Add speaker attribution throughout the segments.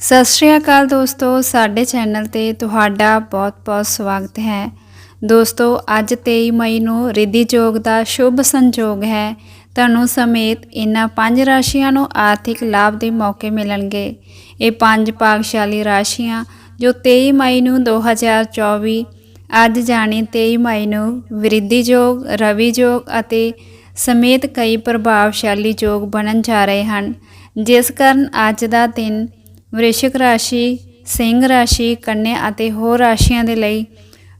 Speaker 1: ਸਤਿ ਸ਼੍ਰੀ ਅਕਾਲ ਦੋਸਤੋ, ਸਾਡੇ ਚੈਨਲ ਤੇ ਤੁਹਾਡਾ ਬਹੁਤ-ਬਹੁਤ ਸਵਾਗਤ ਹੈ। ਦੋਸਤੋ, ਅੱਜ 23 ਮਈ ਨੂੰ ਰਿੱਧੀ ਯੋਗ ਦਾ ਸ਼ੁਭ ਸੰਜੋਗ ਹੈ। ਤੁਹਾਨੂੰ ਸਮੇਤ ਇਹਨਾਂ ਪੰਜ ਰਾਸ਼ੀਆਂ ਨੂੰ ਆਰਥਿਕ ਲਾਭ ਦੇ ਮੌਕੇ ਮਿਲਣਗੇ। ਇਹ ਪੰਜ ਭਾਗਸ਼ਾਲੀ ਰਾਸ਼ੀਆਂ ਜੋ 23 ਮਈ ਨੂੰ 2024 ਅੱਜ ਜਾਣੀ 23 ਮਈ ਨੂੰ ਵਿਰਿੱਧੀ ਯੋਗ ਰਵੀ ਯੋਗ ਅਤੇ ਸਮੇਤ ਕਈ ਪ੍ਰਭਾਵਸ਼ਾਲੀ ਯੋਗ ਬਣਨ ਜਾ ਰਹੇ ਹਨ। ਜਿਸ ਕਾਰਨ ਅੱਜ ਦਾ ਦਿਨ ਵ੍ਰਿਸ਼ਿਕ ਰਾਸ਼ੀ, ਸਿੰਘ ਰਾਸ਼ੀ, ਕੰਨਿਆ ਅਤੇ ਹੋਰ ਰਾਸ਼ੀਆਂ ਦੇ ਲਈ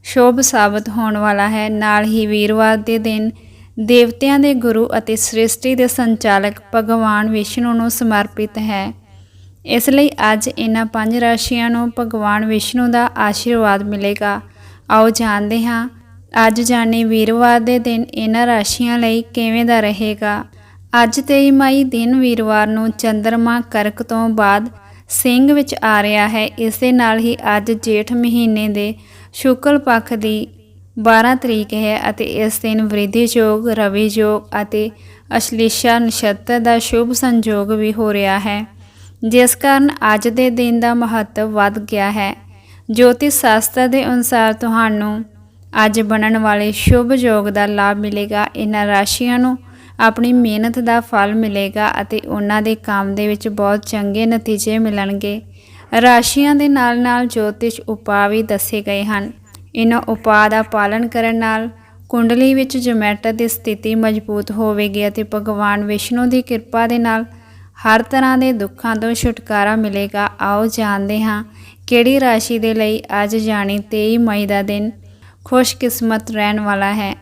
Speaker 1: ਸ਼ੋਭ ਸਾਬਤ ਹੋਣ ਵਾਲਾ ਹੈ। ਨਾਲ ਹੀ ਵੀਰਵਾਰ ਦੇ ਦਿਨ ਦੇਵਤਿਆਂ ਦੇ ਗੁਰੂ ਅਤੇ ਸ੍ਰਿਸ਼ਟੀ ਦੇ ਸੰਚਾਲਕ ਭਗਵਾਨ ਵਿਸ਼ਨੂੰ ਨੂੰ ਸਮਰਪਿਤ ਹੈ। ਇਸ ਲਈ ਅੱਜ ਇਹਨਾਂ ਪੰਜ ਰਾਸ਼ੀਆਂ ਨੂੰ ਭਗਵਾਨ ਵਿਸ਼ਨੂੰ ਦਾ ਆਸ਼ੀਰਵਾਦ ਮਿਲੇਗਾ। ਆਓ ਜਾਣਦੇ ਹਾਂ, ਅੱਜ ਜਾਣੇ ਵੀਰਵਾਰ ਦੇ ਦਿਨ ਇਹਨਾਂ ਰਾਸ਼ੀਆਂ ਲਈ ਕਿਵੇਂ ਦਾ ਰਹੇਗਾ। ਅੱਜ 23 ਮਈ ਦਿਨ ਵੀਰਵਾਰ ਨੂੰ ਚੰ드ਰਮਾ ਕਰਕ ਤੋਂ ਬਾਅਦ ਸਿੰਘ ਵਿੱਚ ਆ ਰਿਹਾ ਹੈ। ਇਸ ਦੇ ਨਾਲ ਹੀ ਅੱਜ ਜੇਠ ਮਹੀਨੇ ਦੇ ਸ਼ੁਕਲ ਪੱਖ ਦੀ 12 ਤਰੀਕ ਹੈ ਅਤੇ ਇਸ ਦਿਨ ਵ੍ਰਿਧੀ ਯੋਗ ਰਵੀ ਯੋਗ ਅਤੇ ਅਸ਼ਲੀਸ਼ਾ ਨਛੱਤਰ ਦਾ ਸ਼ੁਭ ਸੰਯੋਗ ਵੀ ਹੋ ਰਿਹਾ ਹੈ। ਜਿਸ ਕਾਰਨ ਅੱਜ ਦੇ ਦਿਨ ਦਾ ਮਹੱਤਵ ਵੱਧ ਗਿਆ ਹੈ। ਜੋਤਿਸ਼ ਸ਼ਾਸਤਰ ਦੇ ਅਨੁਸਾਰ ਤੁਹਾਨੂੰ ਅੱਜ ਬਣਨ ਵਾਲੇ ਸ਼ੁਭ ਯੋਗ ਦਾ ਲਾਭ ਮਿਲੇਗਾ। ਇਹਨਾਂ ਰਾਸ਼ੀਆਂ ਨੂੰ ਆਪਣੀ ਮਿਹਨਤ ਦਾ ਫਲ ਮਿਲੇਗਾ ਅਤੇ ਉਹਨਾਂ ਦੇ ਕੰਮ ਦੇ ਵਿੱਚ ਬਹੁਤ ਚੰਗੇ ਨਤੀਜੇ ਮਿਲਣਗੇ। ਰਾਸ਼ੀਆਂ ਦੇ ਨਾਲ-ਨਾਲ ਜੋਤਿਸ਼ ਉਪਾਅ ਵੀ ਦੱਸੇ ਗਏ ਹਨ। ਇਹਨਾਂ ਉਪਾਅ ਦਾ ਪਾਲਣ ਕਰਨ ਨਾਲ ਕੁੰਡਲੀ ਵਿੱਚ ਜਮੈਟਰ ਦੀ ਸਥਿਤੀ ਮਜ਼ਬੂਤ ਹੋਵੇਗੀ ਅਤੇ ਭਗਵਾਨ ਵਿਸ਼ਨੂੰ ਦੀ ਕਿਰਪਾ ਦੇ ਨਾਲ ਹਰ ਤਰ੍ਹਾਂ ਦੇ ਦੁੱਖਾਂ ਤੋਂ ਛੁਟਕਾਰਾ ਮਿਲੇਗਾ। ਆਓ ਜਾਣਦੇ ਹਾਂ ਕਿਹੜੀ ਰਾਸ਼ੀ ਦੇ ਲਈ ਅੱਜ ਜਾਣੀ 23 ਮਈ ਦਾ ਦਿਨ ਖੁਸ਼ਕਿਸਮਤ ਰਹਿਣ ਵਾਲਾ ਹੈ।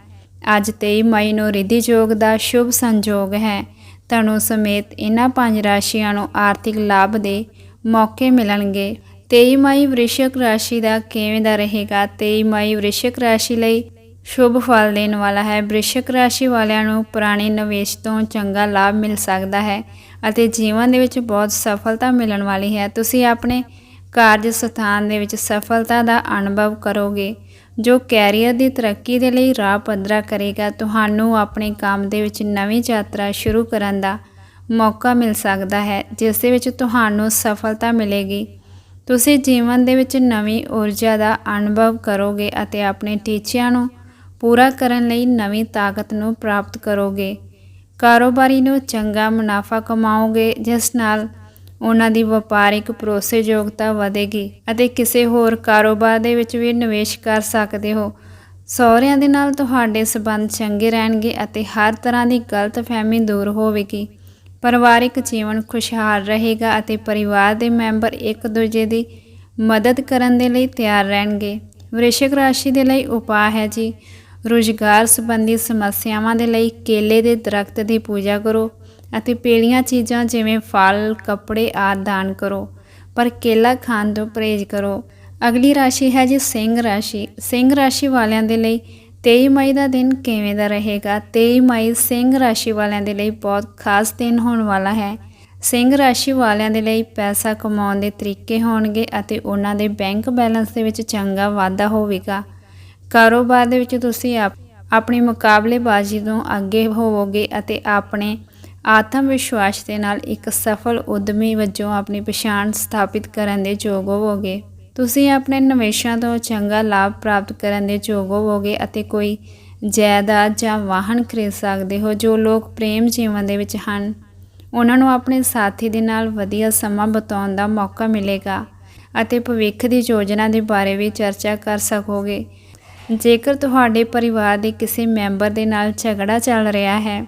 Speaker 1: ਅੱਜ 23 ਮਈ ਨੂੰ ਰਿੱਧੀ ਯੋਗ ਦਾ ਸ਼ੁਭ ਸੰਜੋਗ ਹੈ। ਧਨੂ ਸਮੇਤ ਇਹਨਾਂ ਪੰਜ ਰਾਸ਼ੀਆਂ ਨੂੰ ਆਰਥਿਕ ਲਾਭ ਦੇ ਮੌਕੇ ਮਿਲਣਗੇ। 23 ਮਈ ਵ੍ਰਿਸ਼ਕ ਰਾਸ਼ੀ ਦਾ ਕਿਵੇਂ ਦਾ ਰਹੇਗਾ? 23 ਮਈ ਵ੍ਰਿਸ਼ਕ ਰਾਸ਼ੀ ਲਈ ਸ਼ੁਭ ਫਲ ਦੇਣ ਵਾਲਾ ਹੈ। ਵ੍ਰਿਸ਼ਕ ਰਾਸ਼ੀ ਵਾਲਿਆਂ ਨੂੰ ਪੁਰਾਣੇ ਨਿਵੇਸ਼ ਤੋਂ ਚੰਗਾ ਲਾਭ ਮਿਲ ਸਕਦਾ ਹੈ ਅਤੇ ਜੀਵਨ ਦੇ ਵਿੱਚ ਬਹੁਤ ਸਫਲਤਾ ਮਿਲਣ ਵਾਲੀ ਹੈ। ਤੁਸੀਂ ਆਪਣੇ ਕਾਰਜ ਸਥਾਨ ਦੇ ਵਿੱਚ ਸਫਲਤਾ ਦਾ ਅਨੁਭਵ ਕਰੋਗੇ। ਜੋ ਕੈਰੀਅਰ ਦੀ ਤਰੱਕੀ ਦੇ ਲਈ ਰਾਹ ਪੱਧਰਾ ਕਰੇਗਾ, ਤੁਹਾਨੂੰ ਆਪਣੇ ਕੰਮ ਦੇ ਵਿੱਚ ਨਵੀਂ ਯਾਤਰਾ ਸ਼ੁਰੂ ਕਰਨ ਦਾ ਮੌਕਾ ਮਿਲ ਸਕਦਾ ਹੈ, ਜਿਸ ਦੇ ਵਿੱਚ ਤੁਹਾਨੂੰ ਸਫਲਤਾ ਮਿਲੇਗੀ। ਤੁਸੀਂ ਜੀਵਨ ਦੇ ਵਿੱਚ ਨਵੀਂ ਊਰਜਾ ਦਾ ਅਨੁਭਵ ਕਰੋਗੇ ਅਤੇ ਆਪਣੇ ਟੀਚਿਆਂ ਨੂੰ ਪੂਰਾ ਕਰਨ ਲਈ ਨਵੀਂ ਤਾਕਤ ਨੂੰ ਪ੍ਰਾਪਤ ਕਰੋਗੇ। ਕਾਰੋਬਾਰੀ ਨੂੰ ਚੰਗਾ ਮੁਨਾਫਾ ਕਮਾਓਗੇ, ਜਿਸ ਨਾਲ ਉਹਨਾਂ ਦੀ ਵਪਾਰਿਕ ਭਰੋਸੇਯੋਗਤਾ ਵਧੇਗੀ ਅਤੇ ਕਿਸੇ ਹੋਰ ਕਾਰੋਬਾਰ ਦੇ ਵਿੱਚ ਵੀ ਨਿਵੇਸ਼ ਕਰ ਸਕਦੇ ਹੋ। ਸਹੁਰਿਆਂ ਦੇ ਨਾਲ ਤੁਹਾਡੇ ਸਬੰਧ ਚੰਗੇ ਰਹਿਣਗੇ ਅਤੇ ਹਰ ਤਰ੍ਹਾਂ ਦੀ ਗਲਤਫਹਿਮੀ ਦੂਰ ਹੋਵੇਗੀ। ਪਰਿਵਾਰਿਕ ਜੀਵਨ ਖੁਸ਼ਹਾਲ ਰਹੇਗਾ ਅਤੇ ਪਰਿਵਾਰ ਦੇ ਮੈਂਬਰ ਇੱਕ ਦੂਜੇ ਦੀ ਮਦਦ ਕਰਨ ਦੇ ਲਈ ਤਿਆਰ ਰਹਿਣਗੇ। ਵ੍ਰਿਸ਼ਕ ਰਾਸ਼ੀ ਦੇ ਲਈ ਉਪਾਅ ਹੈ ਜੀ। ਰੁਜ਼ਗਾਰ ਸੰਬੰਧੀ ਸਮੱਸਿਆਵਾਂ ਦੇ ਲਈ ਕੇਲੇ ਦੇ ਦਰਖਤ ਦੀ ਪੂਜਾ ਕਰੋ। ਅਤੇ ਪੀਲੀਆਂ ਚੀਜ਼ਾਂ ਜਿਵੇਂ ਫਲ, ਕੱਪੜੇ ਆਦਿ ਦਾਨ ਕਰੋ। ਪਰ ਕੇਲਾ ਖਾਣ ਤੋਂ ਪਰਹੇਜ਼ ਕਰੋ। ਅਗਲੀ ਰਾਸ਼ੀ ਹੈ ਜੀ ਸਿੰਘ ਰਾਸ਼ੀ। ਸਿੰਘ ਰਾਸ਼ੀ ਵਾਲਿਆਂ ਦੇ ਲਈ 23 ਮਈ ਦਾ ਦਿਨ ਕਿਵੇਂ ਦਾ ਰਹੇਗਾ? 23 ਮਈ ਸਿੰਘ ਰਾਸ਼ੀ ਵਾਲਿਆਂ ਦੇ ਲਈ ਬਹੁਤ ਖਾਸ ਦਿਨ ਹੋਣ ਵਾਲਾ ਹੈ। ਸਿੰਘ ਰਾਸ਼ੀ ਵਾਲਿਆਂ ਦੇ ਲਈ ਪੈਸਾ ਕਮਾਉਣ ਦੇ ਤਰੀਕੇ ਹੋਣਗੇ ਅਤੇ ਉਹਨਾਂ ਦੇ ਬੈਂਕ ਬੈਲੈਂਸ ਦੇ ਵਿੱਚ ਚੰਗਾ ਵਾਧਾ ਹੋਵੇਗਾ। ਕਾਰੋਬਾਰ ਦੇ ਵਿੱਚ ਤੁਸੀਂ ਆਪਣੀ ਮੁਕਾਬਲੇਬਾਜ਼ੀ ਤੋਂ ਅੱਗੇ ਹੋਵੋਗੇ ਅਤੇ ਆਪਣੇ ਆਤਮ ਵਿਸ਼ਵਾਸ ਦੇ ਨਾਲ ਇੱਕ ਸਫਲ ਉਦਮੀ ਵਜੋਂ ਆਪਣੀ ਪਛਾਣ ਸਥਾਪਿਤ ਕਰਨ ਦੇ ਯੋਗ ਹੋਵੋਗੇ। ਤੁਸੀਂ ਆਪਣੇ ਨਿਵੇਸ਼ਾਂ ਤੋਂ ਚੰਗਾ ਲਾਭ ਪ੍ਰਾਪਤ ਕਰਨ ਦੇ ਯੋਗ ਹੋਵੋਗੇ ਅਤੇ ਕੋਈ ਜਾਇਦਾਦ ਜਾਂ ਵਾਹਨ ਖਰੀਦ ਸਕਦੇ ਹੋ ਜੋ ਲੋਕ ਪ੍ਰੇਮ ਜੀਵਨ ਦੇ ਵਿੱਚ ਹਨ। ਉਹਨਾਂ ਨੂੰ ਆਪਣੇ ਸਾਥੀ ਦੇ ਨਾਲ ਵਧੀਆ ਸਮਾਂ ਬਿਤਾਉਣ ਦਾ ਮੌਕਾ ਮਿਲੇਗਾ ਅਤੇ ਭਵਿੱਖ ਦੀ ਯੋਜਨਾ ਦੇ ਬਾਰੇ ਵੀ ਚਰਚਾ ਕਰ ਸਕੋਗੇ। ਜੇਕਰ ਤੁਹਾਡੇ ਪਰਿਵਾਰ ਦੇ ਕਿਸੇ ਮੈਂਬਰ ਦੇ ਨਾਲ ਝਗੜਾ ਚੱਲ ਰਿਹਾ ਹੈ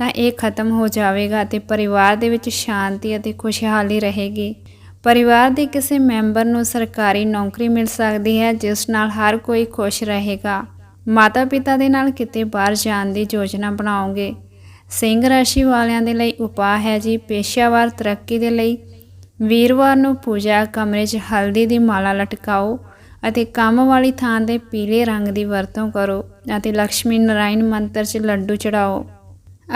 Speaker 1: ਤਾਂ ਇਹ ਖਤਮ ਹੋ ਜਾਵੇਗਾ ਅਤੇ ਪਰਿਵਾਰ ਦੇ ਵਿੱਚ ਸ਼ਾਂਤੀ ਅਤੇ ਖੁਸ਼ਹਾਲੀ ਰਹੇਗੀ। ਪਰਿਵਾਰ ਦੇ ਕਿਸੇ ਮੈਂਬਰ ਨੂੰ ਸਰਕਾਰੀ ਨੌਕਰੀ ਮਿਲ ਸਕਦੀ ਹੈ, ਜਿਸ ਨਾਲ ਹਰ ਕੋਈ ਖੁਸ਼ ਰਹੇਗਾ। ਮਾਤਾ-ਪਿਤਾ ਦੇ ਨਾਲ ਕਿਤੇ ਬਾਹਰ ਜਾਣ ਦੀ ਯੋਜਨਾ ਬਣਾਓਗੇ? ਸਿੰਘ ਰਾਸ਼ੀ ਵਾਲਿਆਂ ਦੇ ਲਈ ਉਪਾਅ ਹੈ ਜੀ, ਪੇਸ਼ਾਵਰ ਤਰੱਕੀ ਦੇ ਲਈ। ਵੀਰਵਾਰ ਨੂੰ ਪੂਜਾ ਕਮਰੇ 'ਚ ਹਲਦੀ ਦੀ ਮਾਲਾ ਲਟਕਾਓ ਅਤੇ ਕੰਮ ਵਾਲੀ ਥਾਂ ਦੇ ਪੀਲੇ ਰੰਗ ਦੀ ਵਰਤੋਂ ਕਰੋ ਅਤੇ ਲక్ష్ਮੀ ਨਾਰਾਇਣ ਮੰਤਰ 'ਚ ਲੱਡੂ ਚੜਾਓ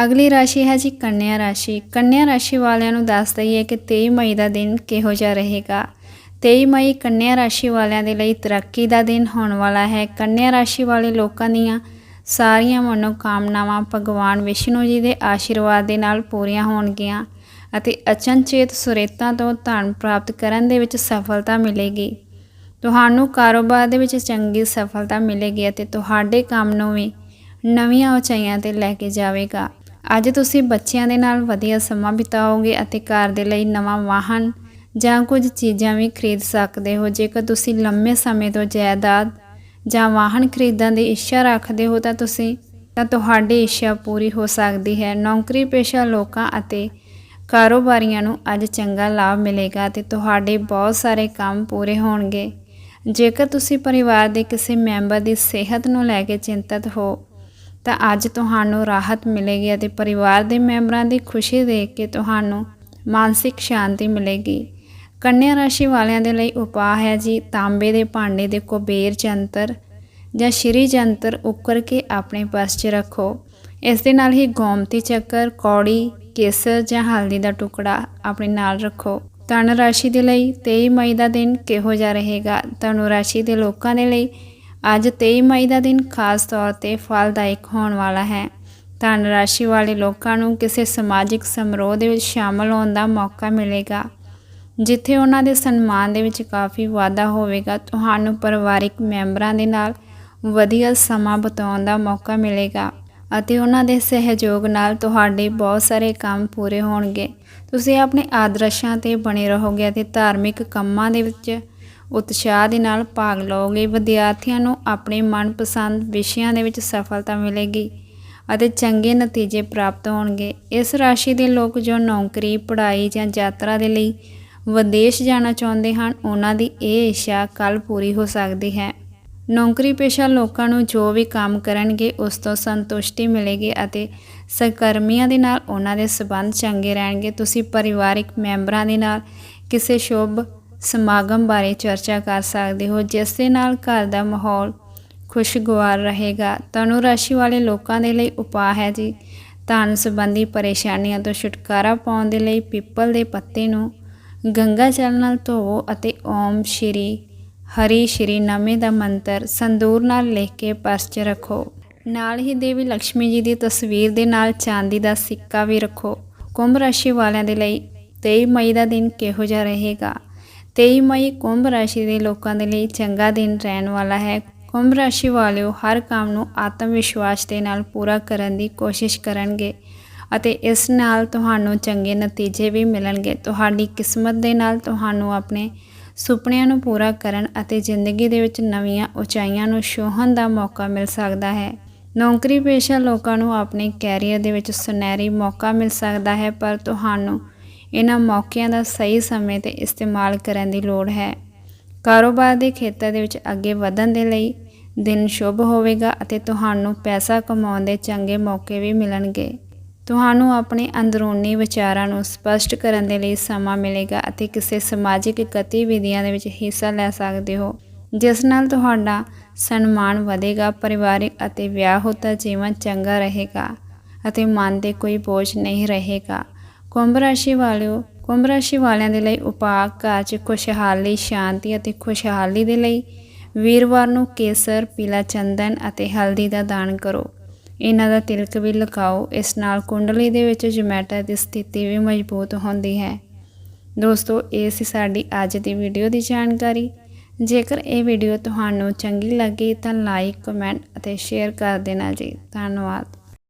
Speaker 1: ਅਗਲੀ ਰਾਸ਼ੀ ਹੈ ਜੀ ਕੰਨਿਆ ਰਾਸ਼ੀ। ਕੰਨਿਆ ਰਾਸ਼ੀ ਵਾਲਿਆਂ ਨੂੰ ਦੱਸ ਦਈਏ ਕਿ 23 ਮਈ ਦਾ ਦਿਨ ਕਿਹੋ ਜਿਹਾ ਰਹੇਗਾ। 23 ਮਈ ਕੰਨਿਆ ਰਾਸ਼ੀ ਵਾਲਿਆਂ ਦੇ ਲਈ ਤਰੱਕੀ ਦਾ ਦਿਨ ਹੋਣ ਵਾਲਾ ਹੈ। ਕੰਨਿਆ ਰਾਸ਼ੀ ਵਾਲੇ ਲੋਕਾਂ ਦੀਆਂ ਸਾਰੀਆਂ ਮਨੋਕਾਮਨਾਵਾਂ ਭਗਵਾਨ ਵਿਸ਼ਨੂੰ ਜੀ ਦੇ ਆਸ਼ੀਰਵਾਦ ਦੇ ਨਾਲ ਪੂਰੀਆਂ ਹੋਣਗੀਆਂ ਅਤੇ ਅਚਨਚੇਤ ਸੁਰੇਤਾਂ ਤੋਂ ਧਨ ਪ੍ਰਾਪਤ ਕਰਨ ਦੇ ਵਿੱਚ ਸਫਲਤਾ ਮਿਲੇਗੀ। ਤੁਹਾਨੂੰ ਕਾਰੋਬਾਰ ਦੇ ਵਿੱਚ ਚੰਗੀ ਸਫਲਤਾ ਮਿਲੇਗੀ ਅਤੇ ਤੁਹਾਡੇ ਕੰਮ ਨੂੰ ਵੀ ਨਵੀਆਂ ਉਚਾਈਆਂ ਤੇ ਲੈ ਕੇ ਜਾਵੇਗਾ। ਅੱਜ ਤੁਸੀਂ ਬੱਚਿਆਂ ਦੇ ਨਾਲ ਵਧੀਆ ਸਮਾਂ ਬਿਤਾਓਗੇ ਅਤੇ ਘਰ ਦੇ ਲਈ ਨਵਾਂ ਵਾਹਨ ਜਾਂ ਕੁਝ ਚੀਜ਼ਾਂ ਵੀ ਖਰੀਦ ਸਕਦੇ ਹੋ। ਜੇਕਰ ਤੁਸੀਂ ਲੰਮੇ ਸਮੇਂ ਤੋਂ ਜਾਇਦਾਦ ਜਾਂ ਵਾਹਨ ਖਰੀਦਣ ਦੀ ਇੱਛਾ ਰੱਖਦੇ ਹੋ ਤਾਂ ਤੁਸੀਂ, ਤਾਂ ਤੁਹਾਡੀ ਇੱਛਾ ਪੂਰੀ ਹੋ ਸਕਦੀ ਹੈ। ਨੌਕਰੀ ਪੇਸ਼ਾ ਲੋਕਾਂ ਅਤੇ ਕਾਰੋਬਾਰੀਆਂ ਨੂੰ ਅੱਜ ਚੰਗਾ ਲਾਭ ਮਿਲੇਗਾ ਤੇ ਤੁਹਾਡੇ ਬਹੁਤ ਸਾਰੇ ਕੰਮ ਪੂਰੇ ਹੋਣਗੇ। ਜੇਕਰ ਤੁਸੀਂ ਪਰਿਵਾਰ ਦੇ ਕਿਸੇ ਮੈਂਬਰ ਦੀ ਸਿਹਤ ਨੂੰ ਲੈ ਕੇ ਚਿੰਤਤ ਹੋ ਤਾਂ ਅੱਜ ਤੁਹਾਨੂੰ ਰਾਹਤ ਮਿਲੇਗੀ ਅਤੇ ਪਰਿਵਾਰ ਦੇ ਮੈਂਬਰਾਂ ਦੀ ਖੁਸ਼ੀ ਦੇਖ ਕੇ ਤੁਹਾਨੂੰ ਮਾਨਸਿਕ ਸ਼ਾਂਤੀ ਮਿਲੇਗੀ। ਕੰਨਿਆ ਰਾਸ਼ੀ ਵਾਲਿਆਂ ਦੇ ਲਈ ਉਪਾਅ ਹੈ ਜੀ ਤਾਂਬੇ ਦੇ ਭਾਂਡੇ ਦੇ ਕੁਬੇਰ ਜੰਤਰ ਜਾਂ ਸ਼੍ਰੀ ਜੰਤਰ ਉੱਕਰ ਕੇ ਆਪਣੇ ਪਰਸ 'ਚ ਰੱਖੋ। ਇਸ ਦੇ ਨਾਲ ਹੀ ਗੋਮਤੀ ਚੱਕਰ, ਕੌੜੀ, ਕੇਸਰ ਜਾਂ ਹਲਦੀ ਦਾ ਟੁਕੜਾ ਆਪਣੇ ਨਾਲ ਰੱਖੋ। ਧਨ ਰਾਸ਼ੀ ਦੇ ਲਈ 23 ਮਈ ਦਾ ਦਿਨ ਕਿਹੋ ਜਿਹਾ ਰਹੇਗਾ? ਧਨੁ ਰਾਸ਼ੀ ਦੇ ਲੋਕਾਂ ਦੇ ਲਈ ਅੱਜ 23 ਮਈ ਦਾ ਦਿਨ ਖਾਸ ਤੌਰ ਤੇ ਫਲਦਾਇਕ ਹੋਣ ਵਾਲਾ ਹੈ। ਧਨ ਰਾਸ਼ੀ ਵਾਲੇ ਲੋਕਾਂ ਨੂੰ ਕਿਸੇ ਸਮਾਜਿਕ ਸਮਾਰੋਹ ਦੇ ਵਿੱਚ ਸ਼ਾਮਲ ਹੋਣ ਦਾ ਮੌਕਾ ਮਿਲੇਗਾ, ਜਿੱਥੇ ਉਹਨਾਂ ਦੇ ਸਨਮਾਨ ਦੇ ਵਿੱਚ ਕਾਫੀ ਵਾਧਾ ਹੋਵੇਗਾ। ਤੁਹਾਨੂੰ ਪਰਿਵਾਰਿਕ ਮੈਂਬਰਾਂ ਦੇ ਨਾਲ ਵਧੀਆ ਸਮਾਂ ਬਿਤਾਉਣ ਦਾ ਮੌਕਾ ਮਿਲੇਗਾ ਅਤੇ ਉਹਨਾਂ ਦੇ ਸਹਿਯੋਗ ਨਾਲ ਤੁਹਾਡੇ ਬਹੁਤ ਸਾਰੇ ਕੰਮ ਪੂਰੇ ਹੋਣਗੇ। ਤੁਸੀਂ ਆਪਣੇ ਆਦਰਸ਼ਾਂ ਤੇ ਬਣੇ ਰਹੋਗੇ ਅਤੇ ਧਾਰਮਿਕ ਕੰਮਾਂ ਦੇ ਵਿੱਚ ਉਤਸ਼ਾਹ ਦੇ ਨਾਲ ਭਾਗ ਲਓਗੇ। ਵਿਦਿਆਰਥੀਆਂ ਨੂੰ ਆਪਣੇ ਮਨਪਸੰਦ ਵਿਸ਼ਿਆਂ ਦੇ ਵਿੱਚ ਸਫਲਤਾ ਮਿਲੇਗੀ ਅਤੇ ਚੰਗੇ ਨਤੀਜੇ ਪ੍ਰਾਪਤ ਹੋਣਗੇ। ਇਸ ਰਾਸ਼ੀ ਦੇ ਲੋਕ ਜੋ ਨੌਕਰੀ, ਪੜ੍ਹਾਈ ਜਾਂ ਯਾਤਰਾ ਦੇ ਲਈ ਵਿਦੇਸ਼ ਜਾਣਾ ਚਾਹੁੰਦੇ ਹਨ, ਉਹਨਾਂ ਦੀ ਇਹ ਇੱਛਾ ਕੱਲ ਪੂਰੀ ਹੋ ਸਕਦੀ ਹੈ। ਨੌਕਰੀ ਪੇਸ਼ਾ ਲੋਕਾਂ ਨੂੰ ਜੋ ਵੀ ਕੰਮ ਕਰਨਗੇ, ਉਸ ਤੋਂ ਸੰਤੁਸ਼ਟੀ ਮਿਲੇਗੀ ਅਤੇ ਸਰਕਰਮੀਆਂ ਦੇ ਨਾਲ ਉਹਨਾਂ ਦੇ ਸਬੰਧ ਚੰਗੇ ਰਹਿਣਗੇ। ਤੁਸੀਂ ਪਰਿਵਾਰਿਕ ਮੈਂਬਰਾਂ ਦੇ ਨਾਲ ਕਿਸੇ ਸ਼ੁਭ ਸਮਾਗਮ ਬਾਰੇ ਚਰਚਾ ਕਰ ਸਕਦੇ ਹੋ, ਜਿਸ ਦੇ ਨਾਲ ਘਰ ਦਾ ਮਾਹੌਲ ਖੁਸ਼ਗਵਾਰ ਰਹੇਗਾ। ਤਨੂ ਰਾਸ਼ੀ ਵਾਲੇ ਲੋਕਾਂ ਦੇ ਲਈ ਉਪਾਅ ਹੈ ਜੀ। ਧਨ ਸੰਬੰਧੀ ਪਰੇਸ਼ਾਨੀਆਂ ਤੋਂ ਛੁਟਕਾਰਾ ਪਾਉਣ ਦੇ ਲਈ ਪਿੱਪਲ ਦੇ ਪੱਤੇ ਨੂੰ ਗੰਗਾ ਜਲ ਨਾਲ ਧੋਵੋ ਅਤੇ ਓਮ ਸ਼੍ਰੀ, ਹਰੀ ਸ਼੍ਰੀ ਨਾਮੇ ਦਾ ਮੰਤਰ ਸੰਦੂਰ ਨਾਲ ਲਿਖ ਕੇ ਪਰਸ 'ਚ ਰੱਖੋ। ਨਾਲ ਹੀ ਦੇਵੀ ਲక్ష్ਮੀ ਜੀ ਦੀ ਤਸਵੀਰ ਦੇ ਨਾਲ ਚਾਂਦੀ ਦਾ ਸਿੱਕਾ ਵੀ ਰੱਖੋ। ਕੁੰਭ ਰਾਸ਼ੀ ਵਾਲਿਆਂ ਦੇ ਲਈ 23 ਮਈ ਦਾ ਦਿਨ ਕਿਹੋ ਜਿਹਾ ਰਹੇਗਾ? 23 ਮਈ ਕੁੰਭ ਰਾਸ਼ੀ ਦੇ ਲੋਕਾਂ ਦੇ ਲਈ ਚੰਗਾ ਦਿਨ ਰਹਿਣ ਵਾਲਾ ਹੈ। ਕੁੰਭ ਰਾਸ਼ੀ ਵਾਲਿਓ ਹਰ ਕੰਮ ਨੂੰ ਆਤਮ ਵਿਸ਼ਵਾਸ ਦੇ ਨਾਲ ਪੂਰਾ ਕਰਨ ਦੀ ਕੋਸ਼ਿਸ਼ ਕਰਨਗੇ ਅਤੇ ਇਸ ਨਾਲ ਤੁਹਾਨੂੰ ਚੰਗੇ ਨਤੀਜੇ ਵੀ ਮਿਲਣਗੇ। ਤੁਹਾਡੀ ਕਿਸਮਤ ਦੇ ਨਾਲ ਤੁਹਾਨੂੰ ਆਪਣੇ ਸੁਪਨਿਆਂ ਨੂੰ ਪੂਰਾ ਕਰਨ ਅਤੇ ਜ਼ਿੰਦਗੀ ਦੇ ਵਿੱਚ ਨਵੀਆਂ ਉਚਾਈਆਂ ਨੂੰ ਛੂਹਣ ਦਾ ਮੌਕਾ ਮਿਲ ਸਕਦਾ ਹੈ। ਨੌਕਰੀ ਪੇਸ਼ਾ ਲੋਕਾਂ ਨੂੰ ਆਪਣੇ ਕੈਰੀਅਰ ਦੇ ਵਿੱਚ ਸੁਨਹਿਰੀ ਮੌਕਾ ਮਿਲ ਸਕਦਾ ਹੈ, ਪਰ ਤੁਹਾਨੂੰ ਇਹਨਾਂ ਮੌਕਿਆਂ ਦਾ ਸਹੀ ਸਮੇਂ ਤੇ ਇਸਤੇਮਾਲ ਕਰਨ ਦੀ ਲੋੜ ਹੈ। ਕਾਰੋਬਾਰ ਦੇ ਖੇਤਰ ਦੇ ਵਿੱਚ ਅੱਗੇ ਵਧਣ ਦੇ ਲਈ ਦਿਨ ਸ਼ੁਭ ਹੋਵੇਗਾ ਅਤੇ ਤੁਹਾਨੂੰ ਪੈਸਾ ਕਮਾਉਣ ਦੇ ਚੰਗੇ ਮੌਕੇ ਵੀ ਮਿਲਣਗੇ। ਤੁਹਾਨੂੰ ਆਪਣੇ ਅੰਦਰੂਨੀ ਵਿਚਾਰਾਂ ਨੂੰ ਸਪਸ਼ਟ ਕਰਨ ਦੇ ਲਈ ਸਮਾਂ ਮਿਲੇਗਾ ਅਤੇ ਕਿਸੇ ਸਮਾਜਿਕ ਗਤੀਵਿਧੀਆਂ ਦੇ ਵਿੱਚ ਹਿੱਸਾ ਲੈ ਸਕਦੇ ਹੋ, ਜਿਸ ਨਾਲ ਤੁਹਾਡਾ ਸਨਮਾਨ ਵਧੇਗਾ, ਪਰਿਵਾਰਿਕ ਅਤੇ ਵਿਆਹੁਤਾ ਜੀਵਨ ਚੰਗਾ ਰਹੇਗਾ ਅਤੇ ਮਨ ਤੇ ਕੋਈ ਬੋਝ ਨਹੀਂ ਰਹੇਗਾ। ਕੁੰਭ ਰਾਸ਼ੀ ਵਾਲਿਓ, ਕੁੰਭ ਰਾਸ਼ੀ ਵਾਲਿਆਂ ਦੇ ਲਈ ਉਪਾਅ ਘਰ 'ਚ ਖੁਸ਼ਹਾਲੀ, ਸ਼ਾਂਤੀ ਅਤੇ ਖੁਸ਼ਹਾਲੀ ਦੇ ਲਈ ਵੀਰਵਾਰ ਨੂੰ ਕੇਸਰ, ਪੀਲਾ ਚੰਦਨ ਅਤੇ ਹਲਦੀ ਦਾ ਦਾਨ ਕਰੋ। ਇਹਨਾਂ ਦਾ ਤਿਲਕ ਵੀ ਲਗਾਓ। ਇਸ ਨਾਲ ਕੁੰਡਲੀ ਦੇ ਵਿੱਚ ਜਮੈਟਾ ਦੀ ਸਥਿਤੀ ਵੀ ਮਜ਼ਬੂਤ ਹੁੰਦੀ ਹੈ। ਦੋਸਤੋ, ਇਹ ਸੀ ਸਾਡੀ ਅੱਜ ਦੀ ਵੀਡੀਓ ਦੀ ਜਾਣਕਾਰੀ। ਜੇਕਰ ਇਹ ਵੀਡੀਓ ਤੁਹਾਨੂੰ ਚੰਗੀ ਲੱਗੀ ਤਾਂ ਲਾਈਕ, ਕਮੈਂਟ ਅਤੇ ਸ਼ੇਅਰ ਕਰ ਦੇਣਾ ਜੀ। ਧੰਨਵਾਦ।